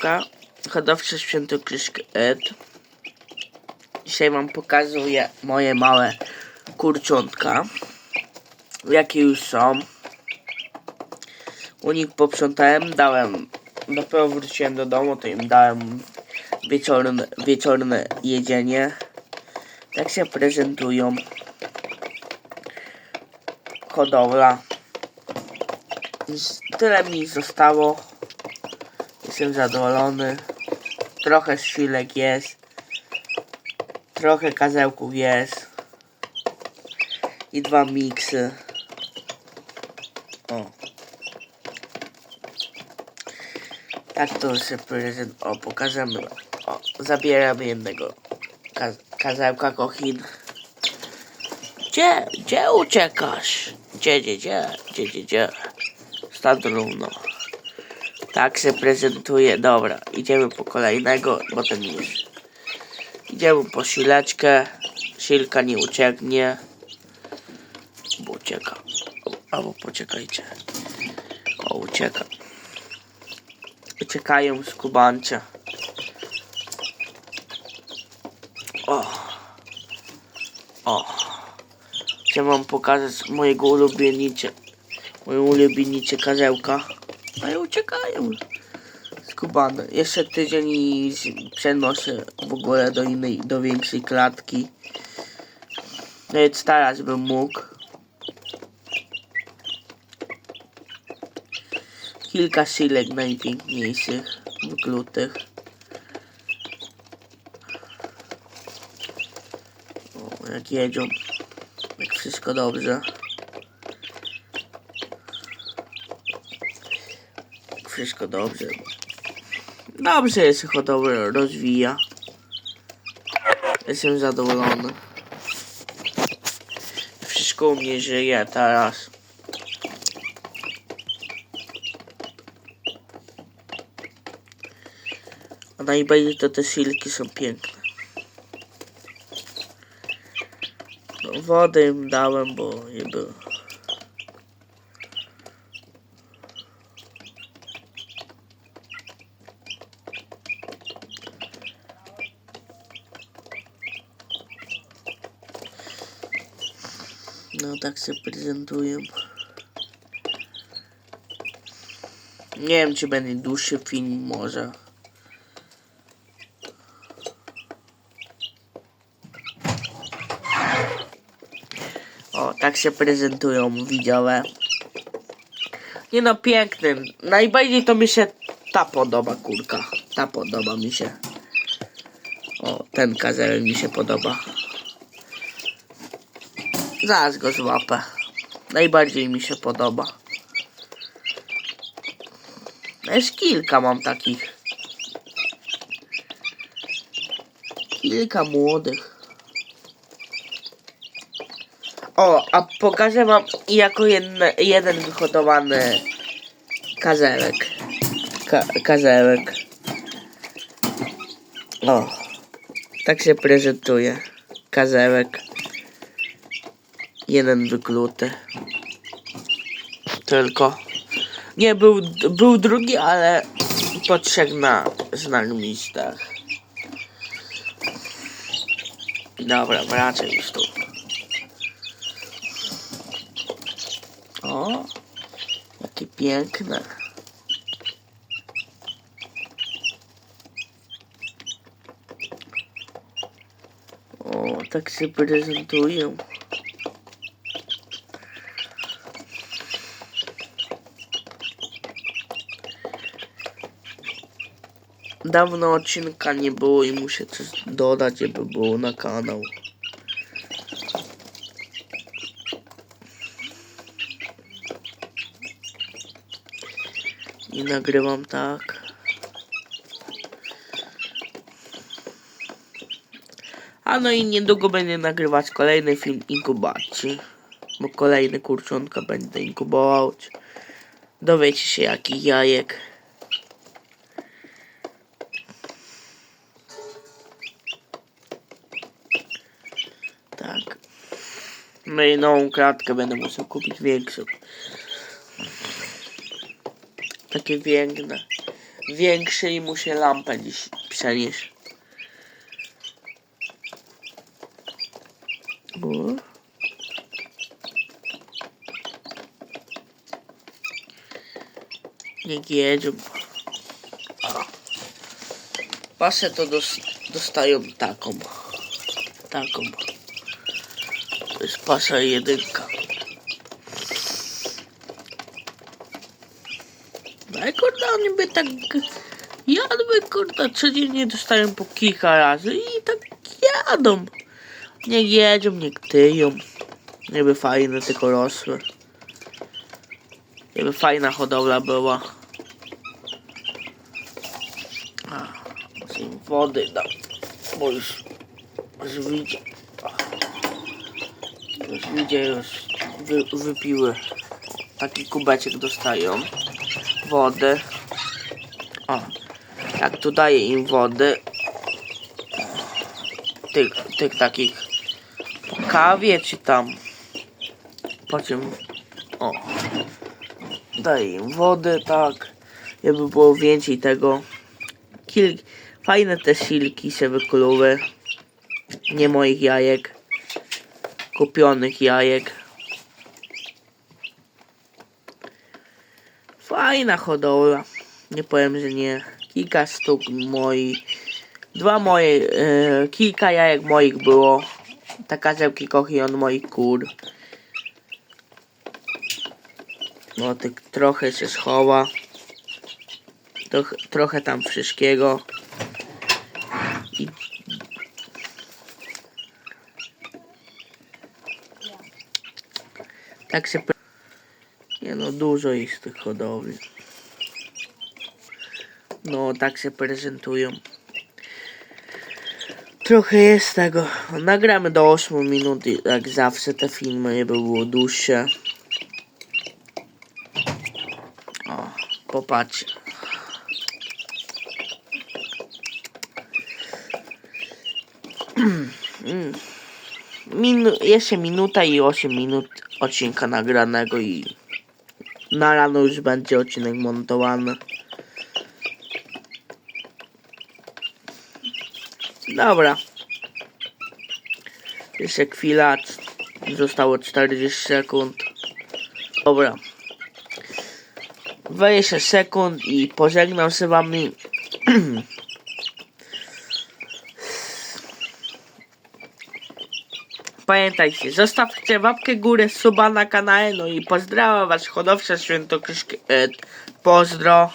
Ka- Hodowca Świętokrzysk Ed. Dzisiaj wam pokazuję moje małe kurczątka. Jakie już są. U nich poprzątałem, dałem, dopiero wróciłem do domu, to im dałem wieczorne, wieczorne jedzenie. Tak się prezentują. Hodowla. Tyle mi zostało. Jestem zadowolony. Trochę szwilek jest. Trochę kazełków jest. I dwa miksy. O. Tak to się prezent. O, pokażemy. O, zabieram jednego ka kazełka kochin. Gdzie? Gdzie uciekasz? Gdzie, gdzie, gdzie? Gdzie, gdzie, gdzie? Stan równo. Tak się prezentuje. Dobra, idziemy po kolejnego, bo ten już. Idziemy po sileczkę. Silka nie ucieknie. Bo ucieka. Albo poczekajcie. O, ucieka. Uciekają z kubańcia. O. O. Chcę wam pokazać mojego ulubienicie. Moje ulubienicie karzełka. A i uciekają. Skubane. Jeszcze tydzień i z- przenoszę w ogóle do innej, do większej klatki. Nawet teraz bym mógł. Kilka silek najpiękniejszych, wyklutych. O, jak jedzią. Jak wszystko dobrze. Wszystko dobrze. Dobrze jest hodowla rozwija. Jestem zadowolony. Wszystko u mnie żyje teraz. A najbardziej to te silki są piękne. No, wodę im dałem, bo nie było. No tak się prezentuję. Nie wiem czy będzie dłuższy film może. O, tak się prezentują widzowie. Nie no, piękny. Najbardziej to mi się ta podoba, kurka. Ta podoba mi się. O, ten kazeł mi się podoba. Zaraz go złapę. Najbardziej mi się podoba. Jest kilka mam takich. Kilka młodych. O, a pokażę wam jako jedne, jeden wyhodowany kazelek. Ka kazelek. O, tak się prezentuje. Kazelek. Jeden wykluty. Tylko. Nie, był, był drugi, ale po trzech na znamistach. Dobra, wracaj już tu. O, jakie piękne. O, tak się prezentują. Dawno odcinka nie było i muszę coś dodać, żeby było na kanał. I nagrywam tak. A no i niedługo będę nagrywać kolejny film inkubacji. Bo kolejny kurczątka będę inkubować. Dowiecie się jakich jajek. No i nową kratkę będę musiał kupić większą. Takie piękne. większy i muszę lampę dziś przenieść. O. Niech. Pasę to dos dostają taką. Taką. To jest pasa jedynka. No i kurde, oni by tak jadły, kurde, codziennie dostają po kilka razy i tak jadą. Niech jedzą, niech tyją. Niby fajne, tylko rosły. Niby fajna hodowla była. A, wody dam, bo już, już widzę. Widzę, już wy, wypiły. Taki kubeczek dostają wody. O, jak tu daję im wody, tych, tych takich po kawie czy tam, po czym, o, daję im wody, tak, żeby było więcej tego. Kil, fajne te silki się wykluły, nie moich jajek, kupionych jajek. Fajna hodowla. Nie powiem, że nie. Kilka sztuk moich. Dwa moje. E, kilka jajek moich było. Taka zełki kochi od moich kur. No tych trochę się schowa. Troch, trochę tam wszystkiego. Tak się. Nie no, dużo jest tych hodowli. No, tak się prezentują. Trochę jest tego. Nagramy do 8 minut, jak zawsze te filmy, nie by było dłuższe. O, popatrzcie. Mm. Minu jeszcze minuta i 8 minut odcinka nagranego i na rano już będzie odcinek montowany. Dobra. Jeszcze chwila. Zostało 40 sekund. Dobra. 20 sekund i pożegnam się wami. Pamiętajcie, zostawcie łapkę górę, suba na kanale, no i pozdrawiam was hodowca świętokrzyski. E, pozdro.